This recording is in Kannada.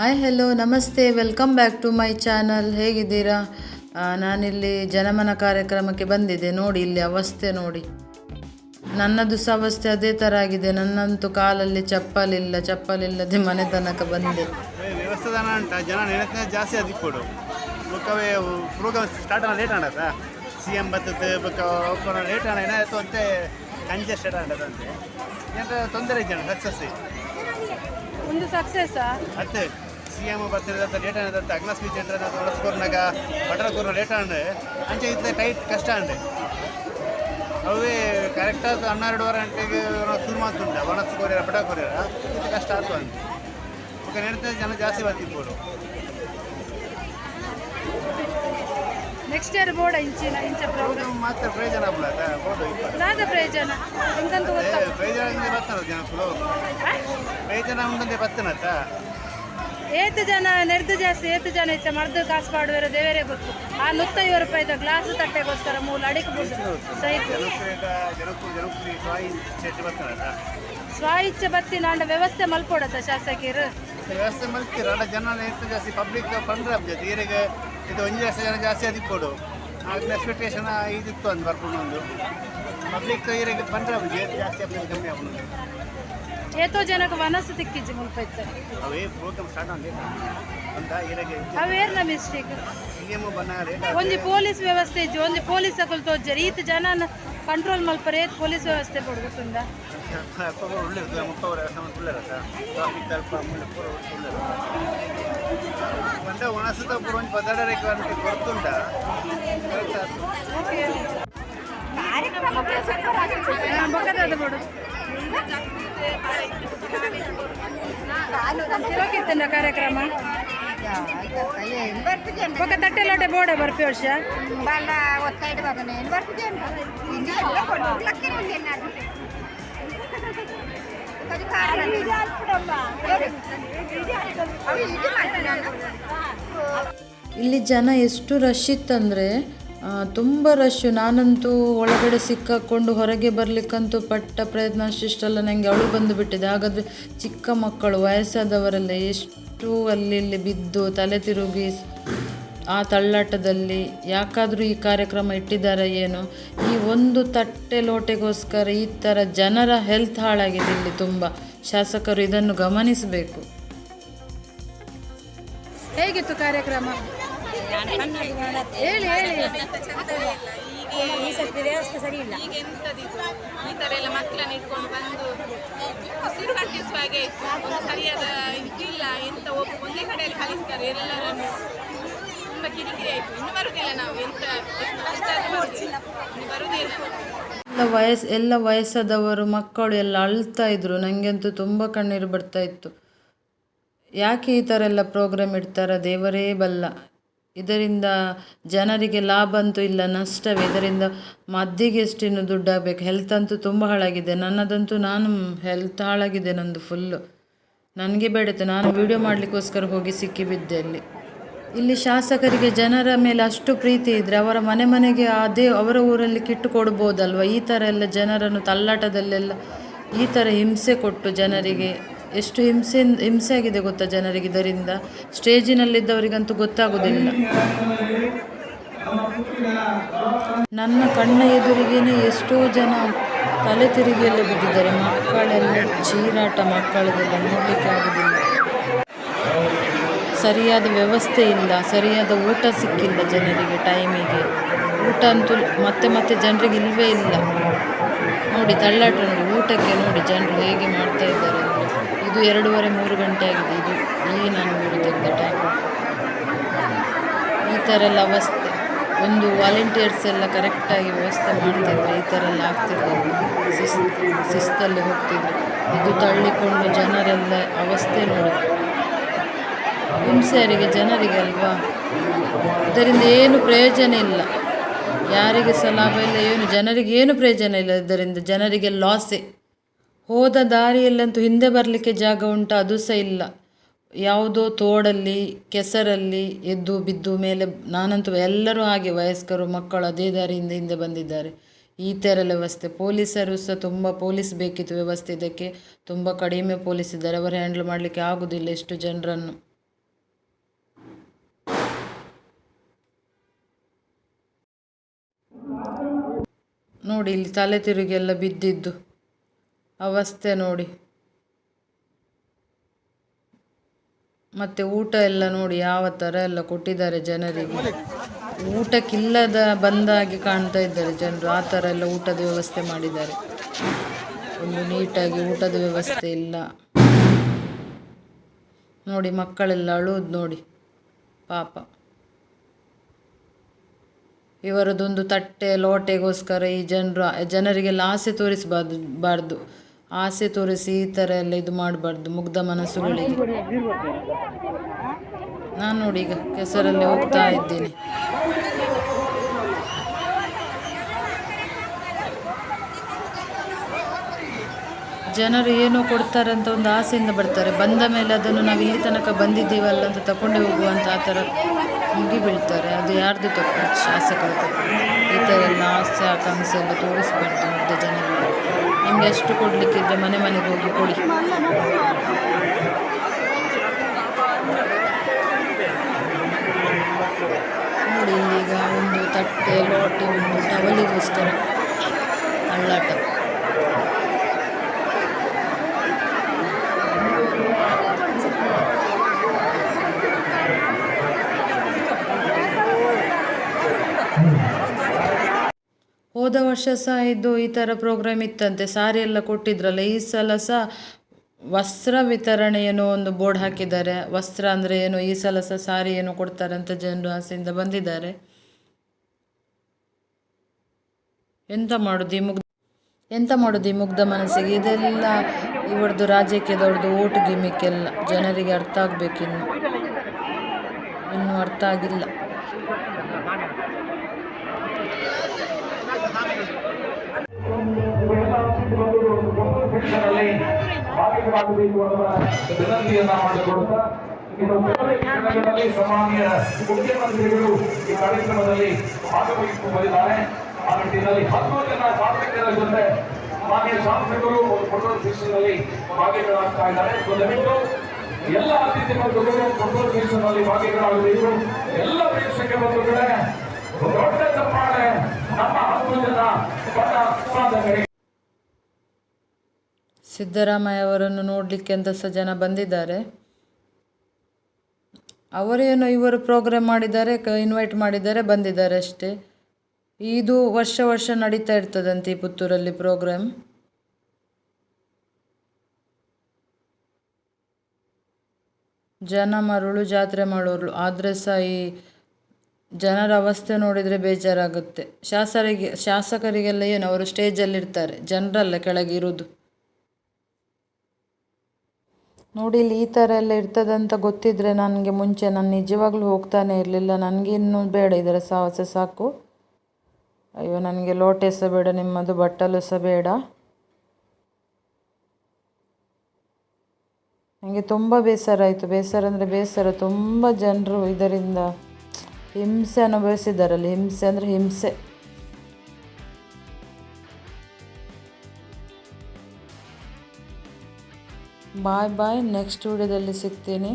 ಹಾಯ್ ಹೆಲೋ ನಮಸ್ತೆ welcome back to my channel ಹೇಗಿದ್ದೀರಾ? ನಾನಿಲ್ಲಿ ಜನಮನ ಕಾರ್ಯಕ್ರಮಕ್ಕೆ ಬಂದಿದ್ದೆ. ನೋಡಿ ಇಲ್ಲಿ ಅವಸ್ಥೆ ನೋಡಿ. ನನ್ನದು ಸಹ ಅವಸ್ಥೆ ಅದೇ ಥರ ಆಗಿದೆ. ನನ್ನಂತೂ ಕಾಲಲ್ಲಿ ಚಪ್ಪಲಿಲ್ಲ ಚಪ್ಪಲಿಲ್ಲದೆ ಮನೆ ತನಕ ಬಂದೆ. ಜಾಸ್ತಿ ಅದಿಕ್ಕೊಡು ಬೊಕ್ಕವೇ ಪ್ರೋಗ್ರಾಮ್ ಸ್ಟಾರ್ಟ್ ಆಗ ಲೇಟ್ ಆಡತ್ತ ಸಿ ಎಂ ಬರ್ತದೆ ಬೊಕ್ಕ ಲೇಟ್ ಆಡ ಏನಾಯ್ತು ಅಂತ? ಕಂಜೆಸ್ಟೆಡ್ ಆಡದಂತೆ ಎಂತ ತೊಂದರೆ ಜನ ಸಕ್ಸಸ್? ಒಂದು ಸಕ್ಸೆಸ್ಸಾ ಅತ್ತೆ ಸಿ ಎಂ ಬರ್ತಿರೋದು ಅಂತ ಲೇಟ್ ಆಡದಂತೆ ಅಗ್ನ ಸ್ಪೀಚ್ ಎಂಟ್ರೆ ಹೊರಸ್ಕೊರ್ನಾಗ ಬಟರ್ ಕೊರ ಲೇಟ್ ಆಂಡೆ ಅಂಚೆ ಇದ್ದ ಟೈಟ್ ಕಷ್ಟ ಅಂದ್ರೆ ಅವೇ ಕರೆಕ್ಟಾಗಿ ಹನ್ನೆರಡುವರೆ ಗಂಟೆಗೆ ಶುರು ಮಾಡ್ತುಂಡ ಒಣಸ್ ಕೊರಿಯರ ಪಟ ಕೊರಿಯರ ಇದು ಕಷ್ಟ ಆಯ್ತು ಅಂತ. ಈಗ ನೆಡ್ತಾ ಜನ ಜಾಸ್ತಿ ಬರ್ತಿರ್ಬೋದು. ನೆಕ್ಸ್ಟ್ ಇಯರ್ ಬೋರ್ಡ್ ಇಂಚಿನ ಇಂಚ ಪ್ರೋಗ್ರಾಮ್ ಮಾತ್ರ ಪ್ರಯೋಜನ ಆಗ್ಲದ ಬೋದು ನಾದ ಪ್ರಯೋಜನ. ಎಂತಂತ ಗೊತ್ತಾ? ಪ್ರಯೋಜನ ಇಂದ ಬರ್ತಾನ ಜನ ಫ್ಲೋ ಪ್ರಯೋಜನ ಉಂಟಂತೆ ಬರ್ತಾನತ್ತ ಏತು ಜನ, ನೆರೆದು ಜಾಸ್ತಿ, ಏತು ಜನ ಇತ್ತ ಮರ್ದು ಕಾಸು ಮಾಡುವರ ದೇವರೇ ಗೊತ್ತು. ಆ ನೂತ್ತೈವತ್ತು ರೂಪಾಯಿದ ಗ್ಲಾಸ್ ತಟ್ಟೆಗೋಸ್ಕರ ಮೂಲ ಅಡಿಕೆ ಬಿಡುದು ಸಹಿತ. ಸ್ವ ಇಚ್ಛೆ ಬತ್ತಿ ನಾಂಡ ವ್ಯವಸ್ಥೆ ಮಲ್ಕೊಡತ್ತ ಶಾಸಕಿಯರು. ವ್ಯವಸ್ಥೆ ಮಲ್ತಿರ ಜನ ಎಷ್ಟು ಜಾಸ್ತಿ ಪಬ್ಲಿಕ್ ಪಂಡ್ರೆ ಆಗ್ತದೆ. ಈರಿಗೆ ಇದು ಒಂಜಿ ಜಾಸ್ತಿ ಜನ ಜಾಸ್ತಿ ಅದಕ್ಕೆ ಕೊಡು. ಆಗಲೇ ಎಕ್ಸ್ಪೆಕ್ಟೇಷನ್ ಇದಿತ್ತು ಅಂತ ಬರ್ಕೊಂಡು ಒಂದು. ಪಬ್ಲಿಕ್ ಈರಿಗೆ ಪಂಡ್ರೆ ಆಗ್ತದೆ. ಜಾಸ್ತಿ ಆಗ್ತದೆ, ಕಮ್ಮಿ ಆಗ್ಬೋದು. ಏತೋ ಜನಕ್ಕೆ ಮನಸ್ಸು ತಿಕ್ಕಿಜ್ಜಿ ಮುಲ್ಪ ಅವೇರ್ ಅವೇರ್ನ ಮಿಸ್ಟೇಕ್ ಒಂದು ಪೊಲೀಸ್ ವ್ಯವಸ್ಥೆ ಇಜ್ಜಿ ಒಂದು ಪೊಲೀಸ್ ಅಕಲ್ ತೋಜ್ಜರಿ ಈತ ಜನನ ಕಂಟ್ರೋಲ್ ಮಲ್ಪರೆ ಏತ್ ಪೊಲೀಸ್ ವ್ಯವಸ್ಥೆ ಒಳ್ಳೆಯದ ಬಂದ ಒಣಸುತ್ತ ಪೂರ ಒಂದು ಪದಾಡರಿಗೆ ಅಂತ ಕರೆಕ್ಟ್ ಆಯ್ತು ಅದು ಬೋಡು. ಹೋಗಿತ್ತಂಡ ಕಾರ್ಯಕ್ರಮ ಬೊಕ್ಕ ತಟ್ಟೆ ಲೋಟೆ ಬೋಡ ಬರ್ಪಿ ವರ್ಷ ಬಲ್ಲ ಒತ್ತಾಯ್ಡು ಮಗ నేను వరకు ఇంటి ಎಲ್ಲ ಕೊಡ್ಲಕ್ಕೆ ನಾನು కొంచెం కారణం అవి ఇది ಮಾಡ್ತೀನಿ ಇಲ್ಲಿ ಜನ ಎಷ್ಟು ರಶ್ ಇತ್ತಂದರೆ ತುಂಬ ರಶ್ಶು ನಾನಂತೂ ಒಳಗಡೆ ಸಿಕ್ಕಾಕ್ಕೊಂಡು ಹೊರಗೆ ಬರಲಿಕ್ಕಂತೂ ಪಟ್ಟ ಪ್ರಯತ್ನ ಅಷ್ಟಿಷ್ಟೆಲ್ಲ. ನನಗೆ ಅವಳು ಬಂದು ಬಿಟ್ಟಿದೆ. ಹಾಗಾದರೆ ಚಿಕ್ಕ ಮಕ್ಕಳು, ವಯಸ್ಸಾದವರೆಲ್ಲ ಎಷ್ಟು ಅಲ್ಲಿ ಇಲ್ಲಿ ಬಿದ್ದು ತಲೆ ತಿರುಗಿ ಆ ತಳ್ಳಾಟದಲ್ಲಿ ಯಾಕಾದರೂ ಈ ಕಾರ್ಯಕ್ರಮ ಇಟ್ಟಿದ್ದಾರೆ ಏನು. ಈ ಒಂದು ತಟ್ಟೆ ಲೋಟೆಗೋಸ್ಕರ ಈ ಥರ ಜನರ ಹೆಲ್ತ್ ಹಾಳಾಗಿದೆ ಇಲ್ಲಿ ತುಂಬ. ಶಾಸಕರು ಇದನ್ನು ಗಮನಿಸಬೇಕು. ಹೇಗಿತ್ತು ಕಾರ್ಯಕ್ರಮ? ಹೇಳಿ ಹೇಳಿ. ಈಗ ಎಂತದಿದು? ಈ ಥರ ಎಲ್ಲ ಮಕ್ಕಳನ್ನ ಇಟ್ಕೊಂಡು ಬಂದು ಉಸಿರು ಕಟ್ಟಿಸುವ ಹಾಗೆ ಒಂದು ಸರಿಯಾದ ಇದಿಲ್ಲ ಎಂತ ಒಂದೇ ಕಡೆಯಲ್ಲಿ ಕಲಿಸ್ತಾರೆ ಎಲ್ಲರನ್ನು. ತುಂಬ ಕಿರಿಕಿರಿ ಆಯಿತು. ಇನ್ನು ಬರುದಿಲ್ಲ ನಾವು. ಎಂತ ಕಷ್ಟ ಆದ್ರೂ ಇನ್ನು ಬರುದಿಲ್ಲ. ಎಲ್ಲ ವಯಸ್ ಎಲ್ಲ ವಯಸ್ಸಾದವರು ಮಕ್ಕಳು ಎಲ್ಲ ಅಳ್ತಾ ಇದ್ರು. ನನಗಂತೂ ತುಂಬ ಕಣ್ಣೀರು ಬರ್ತಾ ಇತ್ತು. ಯಾಕೆ ಈ ಥರ ಎಲ್ಲ ಪ್ರೋಗ್ರಾಮ್ ಇಡ್ತಾರ? ದೇವರೇ ಬಲ್ಲ. ಇದರಿಂದ ಜನರಿಗೆ ಲಾಭ ಅಂತೂ ಇಲ್ಲ, ನಷ್ಟವೇ. ಇದರಿಂದ ಮದ್ದಿಗೆ ಎಷ್ಟಿನ್ನು ದುಡ್ಡು ಆಗಬೇಕು ಹೆಲ್ತ್ ಅಂತೂ ತುಂಬ ಹಾಳಾಗಿದೆ. ನನ್ನದಂತೂ ನಾನು ಹೆಲ್ತ್ ಹಾಳಾಗಿದೆ ನಂದು ಫುಲ್ಲು ನನಗೆ ಬೇಡತ್ತೆ ನಾನು ವಿಡಿಯೋ ಮಾಡಲಿಕ್ಕೋಸ್ಕರ ಹೋಗಿ ಸಿಕ್ಕಿಬಿದ್ದೆ ಅಲ್ಲಿ. ಇಲ್ಲಿ ಶಾಸಕರಿಗೆ ಜನರ ಮೇಲೆ ಅಷ್ಟು ಪ್ರೀತಿ ಇದ್ದರೆ ಅವರ ಮನೆ ಮನೆಗೆ ಅದೇ ಅವರ ಊರಲ್ಲಿ ಕಿಟ್ಟು ಕೊಡ್ಬೋದಲ್ವ? ಈ ಥರ ಎಲ್ಲ ಜನರನ್ನು ತಳ್ಳಾಟದಲ್ಲೆಲ್ಲ ಈ ಥರ ಹಿಂಸೆ ಕೊಟ್ಟು ಜನರಿಗೆ ಎಷ್ಟು ಹಿಂಸೆ ಹಿಂಸೆ ಆಗಿದೆ ಗೊತ್ತಾ ಜನರಿಗೆ ಇದರಿಂದ? ಸ್ಟೇಜಿನಲ್ಲಿದ್ದವರಿಗಂತೂ ಗೊತ್ತಾಗೋದಿಲ್ಲ. ನನ್ನ ಕಣ್ಣ ಎದುರಿಗೇನೆ ಎಷ್ಟೋ ಜನ ತಲೆ ತಿರುಗಿಯಲ್ಲೇ ಬಿದ್ದಿದ್ದಾರೆ. ಮಕ್ಕಳೆಲ್ಲ ಚೀರಾಟ ಮಕ್ಕಳದೆಲ್ಲ ನೋಡಲಿಕ್ಕೆ ಆಗೋದಿಲ್ಲ. ಸರಿಯಾದ ವ್ಯವಸ್ಥೆ ಇಲ್ಲ. ಸರಿಯಾದ ಊಟ ಸಿಕ್ಕಿಲ್ಲ ಜನರಿಗೆ ಟೈಮಿಗೆ. ಊಟ ಅಂತೂ ಮತ್ತೆ ಮತ್ತೆ ಜನರಿಗೆ ಇಲ್ಲವೇ ಇಲ್ಲ. ನೋಡಿ, ತಳ್ಳಾಟ ನೋಡಿ, ಊಟಕ್ಕೆ ನೋಡಿ ಜನರು ಹೇಗೆ ಮಾಡ್ತಾ ಇದ್ದಾರೆ ಇದು ಎರಡೂವರೆ, ಮೂರು ಗಂಟೆ ಆಗಿದೆ. ಇದು ಈ ನಾನು ನೋಡುತ್ತಿದ್ದ ಟೈಮ್ ಈ ಥರ ಎಲ್ಲ ಅವಸ್ಥೆ ಒಂದು ವಾಲಂಟಿಯರ್ಸ್ ಎಲ್ಲ ಕರೆಕ್ಟಾಗಿ ವ್ಯವಸ್ಥೆ ಮಾಡ್ತಿದ್ರೆ ಈ ಥರ ಎಲ್ಲ ಆಗ್ತಿರ್ಲಿಲ್ಲ. ಶಿಸ್, ಶಿಸ್ತಲ್ಲಿ ಹೋಗ್ತಿದ್ರು. ಇದು ತಳ್ಳಿಕೊಂಡು ಜನರೆಲ್ಲ ಅವಸ್ಥೆ ನೋಡಿ. ಹಿಂಸೆಯರಿಗೆ, ಜನರಿಗೆ ಅಲ್ವಾ? ಇದರಿಂದ ಏನು ಪ್ರಯೋಜನ ಇಲ್ಲ. ಯಾರಿಗೆ ಸಹ ಇಲ್ಲ, ಏನು ಜನರಿಗೆ ಏನು ಪ್ರಯೋಜನ ಇಲ್ಲ. ಇದರಿಂದ ಜನರಿಗೆ ಲಾಸೇ ಹೋದ ದಾರಿಯಲ್ಲಂತೂ ಹಿಂದೆ ಬರಲಿಕ್ಕೆ ಜಾಗ ಉಂಟಾ, ಅದು ಸಹ ಇಲ್ಲ. ಯಾವುದೋ ತೋಡಲ್ಲಿ, ಕೆಸರಲ್ಲಿ ಎದ್ದು ಬಿದ್ದು ಮೇಲೆ ನಾನಂತೂ ಎಲ್ಲರೂ ಹಾಗೆ ವಯಸ್ಕರು, ಮಕ್ಕಳು ಅದೇ ದಾರಿಯಿಂದ ಹಿಂದೆ ಬಂದಿದ್ದಾರೆ. ಈ ಥರ ವ್ಯವಸ್ಥೆ. ಪೊಲೀಸರು ಸಹ ತುಂಬ ಪೊಲೀಸ್ ಬೇಕಿತ್ತು ವ್ಯವಸ್ಥೆ ಇದಕ್ಕೆ. ತುಂಬ ಕಡಿಮೆ ಪೊಲೀಸ್ ಇದ್ದಾರೆ. ಅವರು ಹ್ಯಾಂಡಲ್ ಮಾಡಲಿಕ್ಕೆ ಆಗೋದಿಲ್ಲ ಎಷ್ಟು ಜನರನ್ನು. ನೋಡಿ, ಇಲ್ಲಿ ತಲೆ ತಿರುಗಿ ಎಲ್ಲ ಬಿದ್ದಿದ್ದು. ಅವಸ್ಥೆ ನೋಡಿ. ಮತ್ತೆ ಊಟ ಎಲ್ಲ ನೋಡಿ, ಯಾವ ಥರ ಎಲ್ಲ ಕೊಟ್ಟಿದ್ದಾರೆ ಜನರಿಗೆ. ಊಟಕ್ಕಿಲ್ಲದ ಬಂದಾಗಿ ಕಾಣ್ತಾ ಇದ್ದಾರೆ ಜನರು, ಆ ಥರ ಎಲ್ಲ ಊಟದ ವ್ಯವಸ್ಥೆ ಮಾಡಿದ್ದಾರೆ. ಒಂದು ನೀಟಾಗಿ ಊಟದ ವ್ಯವಸ್ಥೆ ಇಲ್ಲ. ನೋಡಿ, ಮಕ್ಕಳೆಲ್ಲ ಅಳುವುದು ನೋಡಿ, ಪಾಪ. ಇವರದೊಂದು ತಟ್ಟೆ ಲೋಟೆಗೋಸ್ಕರ ಈ ಜನರು, ಜನರಿಗೆಲ್ಲ ಆಸೆ ತೋರಿಸಬಾರ್ದು, ಬಾರ್ದು. ಆಸೆ ತೋರಿಸಿ ಈ ಥರ ಎಲ್ಲ ಇದು ಮಾಡಬಾರ್ದು, ಮುಗ್ಧ ಮನಸ್ಸುಗಳಿಗೆ. ನಾನು ನೋಡಿ ಈಗ ಕೆಸರಲ್ಲಿ ಹೋಗ್ತಾ ಇದ್ದೀನಿ. ಜನರು ಏನೋ ಕೊಡ್ತಾರೆ ಅಂತ ಒಂದು ಆಸೆಯಿಂದ ಬರ್ತಾರೆ. ಬಂದ ಮೇಲೆ ಅದನ್ನು ನಾವು ಇಲ್ಲಿ ತನಕ ಬಂದಿದ್ದೀವಲ್ಲ ಅಂತ ತಗೊಂಡೇ ಹೋಗುವಂತ ಆ ಥರ ಮುಗಿ ಬೀಳ್ತಾರೆ. ಅದು ಯಾರ್ದು ತಪ್ಪು? ಶಾಸಕರ ತಪ್ಪು. ಈ ಥರ ಎಲ್ಲ ಆಸೆ, ಆಕಾಂಕ್ಷೆ ಎಲ್ಲ ತೋರಿಸ್ಬಾರ್ದು ಮುಗ್ಧ ಜನರಿಗೆ. ನಿಮಗೆ ಎಷ್ಟು ಕೊಡ್ಲಿಕ್ಕಿದ್ರೆ ಮನೆ ಮನೆಗೆ ಹೋಗಿ ಕೊಡಿ. ನೋಡಿ ಇಲ್ಲೀಗ ಒಂದು ತಟ್ಟೆ, ಲೋಟೆ, ಒಂದು ಟವಲಿಗೋಸ್ಕರ ಅಳ್ಳಾಟ ಹೋದ ವರ್ಷ ಸಹ ಇದು ಈ ಥರ ಪ್ರೋಗ್ರಾಮ್ ಇತ್ತಂತೆ. ಸಾರಿ ಎಲ್ಲ ಕೊಟ್ಟಿದ್ರಲ್ಲ, ಈ ಸಲ ಸಹ ವಸ್ತ್ರ ವಿತರಣೆ ಏನೋ ಒಂದು ಬೋರ್ಡ್ ಹಾಕಿದ್ದಾರೆ. ವಸ್ತ್ರ ಅಂದರೆ ಏನು, ಈ ಸಲ ಸಹ ಸಾರಿ ಏನೋ ಕೊಡ್ತಾರೆ ಅಂತ ಜನರು ಆಸೆಯಿಂದ ಬಂದಿದ್ದಾರೆ. ಎಂತ ಮಾಡೋದು ಈ ಮುಗ್ಧ, ಎಂತ ಮಾಡೋದು ಈ ಮುಗ್ಧ ಮನಸ್ಸಿಗೆ? ಇದೆಲ್ಲ ಇವರದ್ದು ರಾಜಕೀಯದವ್ರದ್ದು ಓಟ್ ಗಿಮಿಕ್ಕೆಲ್ಲ ಜನರಿಗೆ ಅರ್ಥ ಆಗಬೇಕಿನ್ನು ಇನ್ನೂ ಅರ್ಥ ಆಗಿಲ್ಲ. ಭಾಗಿಗಳಾಗಬೇಕು ಅನ್ನುವ ವಿನಂತಿಯನ್ನ ಮಾಡಿಕೊಡುತ್ತಾ ಸಾಮಾನ್ಯ ಮುಖ್ಯಮಂತ್ರಿಗಳು ಈ ಕಾರ್ಯಕ್ರಮದಲ್ಲಿ ಭಾಗವಹಿಸಿ ಬಂದಿದ್ದಾರೆ ಆ ನಿಟ್ಟಿನಲ್ಲಿ ಹತ್ತು ಜನ ಸಾಧಕರ ಜೊತೆ ಮಾನ್ಯ ಶಾಸಕರು ಫೋಟೋ ಸೆಷನ್ನಲ್ಲಿ ಭಾಗಿಗಳಾಗ್ತಾ ಇದ್ದಾರೆ ಸೊ ದಯವಿಟ್ಟು ಎಲ್ಲ ಅತಿಥಿ ಬಂಧುಗಳು ಫೋಟೋ ಸೆಷನ್ನಲ್ಲಿ ಭಾಗಿಗಳಾಗಬೇಕು ಎಲ್ಲ ಪ್ರೇಕ್ಷಕ ಬಂಧುಗಳೇ ದೊಡ್ಡ ಚಪ್ಪಾಳೆ ನಮ್ಮ ಹತ್ತು ಜನ ಪಟ್ಟ ಸಾಧಕರಿಗೆ ಸಿದ್ದರಾಮಯ್ಯ ಅವರನ್ನು ನೋಡಲಿಕ್ಕೆ ಅಂತ ಸಹ ಜನ ಬಂದಿದ್ದಾರೆ. ಅವರೇನು ಇವರು ಪ್ರೋಗ್ರಾಮ್ ಮಾಡಿದ್ದಾರೆ, ಕ ಇನ್ವೈಟ್ ಮಾಡಿದ್ದಾರೆ, ಬಂದಿದ್ದಾರೆ ಅಷ್ಟೇ. ಇದು ವರ್ಷ ವರ್ಷ ನಡೀತಾ ಇರ್ತದಂತೆ ಈ ಪುತ್ತೂರಲ್ಲಿ ಪ್ರೋಗ್ರಾಮ್ ಜನ ಮರುಳು ಜಾತ್ರೆ ಮಾಡೋರು ಆದರೆ ಸಹ ಈ ಜನರ ಅವಸ್ಥೆ ನೋಡಿದರೆ ಬೇಜಾರಾಗುತ್ತೆ. ಶಾಸರಿಗೆ, ಶಾಸಕರಿಗೆಲ್ಲ ಏನು, ಅವರು ಸ್ಟೇಜಲ್ಲಿರ್ತಾರೆ ಜನರಲ್ಲ ಕೆಳಗೆ ಇರೋದು ನೋಡಿ, ಇಲ್ಲಿ ಈ ಥರ ಎಲ್ಲ ಇರ್ತದಂತ ಗೊತ್ತಿದ್ರೆ ನನಗೆ ಮುಂಚೆ ನಾನು ನಿಜವಾಗ್ಲೂ ಹೋಗ್ತಾನೆ ಇರಲಿಲ್ಲ. ನನಗೆ ಇನ್ನೂ ಬೇಡ, ಇದರ ಸಾಹಸ ಸಾಕು. ಅಯ್ಯೋ, ನನಗೆ ಲೋಟೆ ಸಹ ಬೇಡ, ನಿಮ್ಮದು ಬಟ್ಟಲು ಸಹ ಬೇಡ. ನನಗೆ ತುಂಬ ಬೇಸರ ಆಯಿತು. ಬೇಸರ ಅಂದರೆ ಬೇಸರ. ತುಂಬ ಜನರು ಇದರಿಂದ ಹಿಂಸೆ ಅನುಭವಿಸಿದ್ದಾರಲ್ಲಿ, ಹಿಂಸೆ ಅಂದರೆ ಹಿಂಸೆ. ಬಾಯ್ ಬಾಯ್ ನೆಕ್ಸ್ಟ್ ವಿಡಿಯೋದಲ್ಲಿ ಸಿಗ್ತೀನಿ.